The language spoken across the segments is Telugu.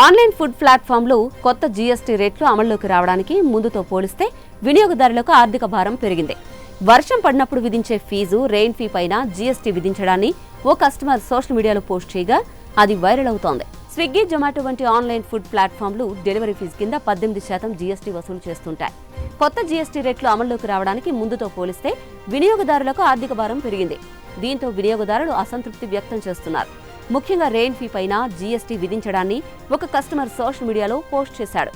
ఆన్లైన్ ఫుడ్ ప్లాట్ఫామ్లు కొత్త జీఎస్టీ రేట్లు అమల్లోకి రావడానికి ముందుతో పోలిస్తే వినియోగదారులకు ఆర్థిక భారం పెరిగింది. వర్షం పడినప్పుడు విధించే ఫీజు రెయిన్ ఫీ పైన జీఎస్టీ విధించడాన్ని ఓ కస్టమర్ సోషల్ మీడియాలో పోస్ట్ చేయగా అది వైరల్ అవుతోంది. స్విగ్గీ జొమాటో వంటి ఆన్లైన్ ఫుడ్ ప్లాట్ఫామ్లు డెలివరీ ఫీజు కింద పద్దెనిమిది శాతం జీఎస్టీ వసూలు చేస్తుంటాయి. కొత్త జీఎస్టీ రేట్లు అమల్లోకి రావడానికి ముందుతో పోలిస్తే వినియోగదారులకు ఆర్థిక భారం పెరిగింది. దీంతో వినియోగదారులు అసంతృప్తి వ్యక్తం చేస్తున్నారు. ముఖ్యంగా రెయిన్ ఫీ పైన జీఎస్టీ విధించడాన్ని ఒక కస్టమర్ సోషల్ మీడియాలో పోస్ట్ చేశాడు.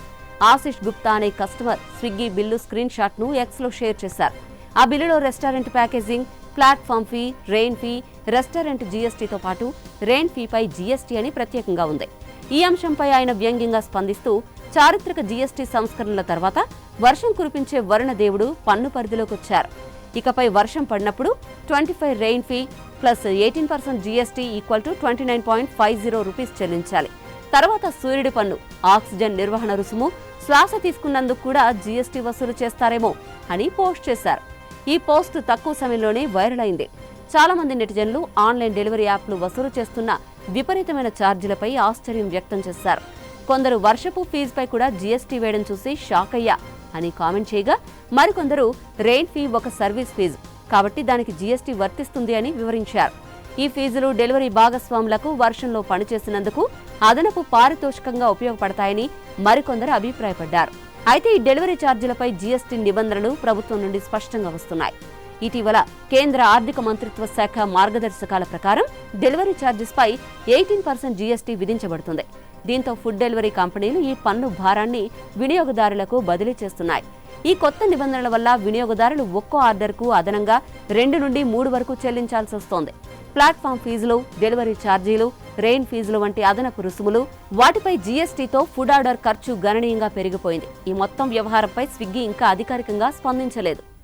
ఆశిష్ గుప్తా అనే కస్టమర్ స్విగ్గీ బిల్లు స్క్రీన్ షాట్ను ఎక్స్లో షేర్ చేశారు. ఆ బిల్లులో restaurant packaging platform fee rain fee restaurant జీఎస్టీతో పాటు రెయిన్ ఫీపై జీఎస్టీ అని ప్రత్యేకంగా ఉంది. ఈ అంశంపై ఆయన వ్యంగ్యంగా స్పందిస్తూ చారిత్రక జీఎస్టీ సంస్కరణల తర్వాత వర్షం కురిపించే వరుణ దేవుడు పన్ను పరిధిలోకి వచ్చారు ఇకపై వర్షం పడినప్పుడు twenty five rain fee plus eighteen percent GST equal to twenty nine point five zero rupees చెల్లించాలి. తర్వాత సూర్యుడి పన్ను ఆక్సిజన్ నిర్వహణ రుసుము శ్వాస తీసుకున్నందుకు కూడా జీఎస్టీ వసూలు చేస్తారేమో అని పోస్ట్ చేశారు. ఈ పోస్ట్ తక్కువ సమయంలోనే వైరల్ అయింది. చాలా మంది నెటిజన్లు ఆన్లైన్ డెలివరీ యాప్లు వసూలు చేస్తున్న విపరీతమైన ఛార్జీలపై ఆశ్చర్యం వ్యక్తం చేశారు. కొందరు వర్షపు ఫీజుపై కూడా జీఎస్టీ వేయడం చూసి షాక్ అయ్యా అని కామెంట్ చేయగా మరికొందరు రెయిన్ ఫీ ఒక సర్వీస్ ఫీజు కాబట్టి దానికి జీఎస్టీ వర్తిస్తుంది అని వివరించారు. ఈ ఫీజులు డెలివరీ భాగస్వాములకు వర్షంలో పనిచేసినందుకు అదనపు పారితోషికంగా ఉపయోగపడతాయని మరికొందరు అభిప్రాయపడ్డారు. అయితే ఈ డెలివరీ ఛార్జీలపై జీఎస్టీ నిబంధనలు ప్రభుత్వం నుండి స్పష్టంగా వస్తున్నాయి. ఇటీవల కేంద్ర ఆర్థిక మంత్రిత్వ శాఖ మార్గదర్శకాల ప్రకారం డెలివరీ ఛార్జెస్పై ఎయిటీన్ పర్సెంట్ జీఎస్టీ విధించబడుతుంది. దీంతో ఫుడ్ డెలివరీ కంపెనీలు ఈ పన్ను భారాన్ని వినియోగదారులకు బదిలీ చేస్తున్నాయి. ఈ కొత్త నిబంధనల వల్ల వినియోగదారులు ఒక్కో ఆర్డర్కు అదనంగా రెండు నుండి మూడు వరకు చెల్లించాల్సి వస్తోంది. ప్లాట్ఫామ్ ఫీజులు డెలివరీ ఛార్జీలు రెయిన్ ఫీజులు వంటి అదనపు రుసుములు వాటిపై జీఎస్టీతో ఫుడ్ ఆర్డర్ ఖర్చు గణనీయంగా పెరిగిపోయింది. ఈ మొత్తం వ్యవహారంపై స్విగ్గీ ఇంకా అధికారికంగా స్పందించలేదు.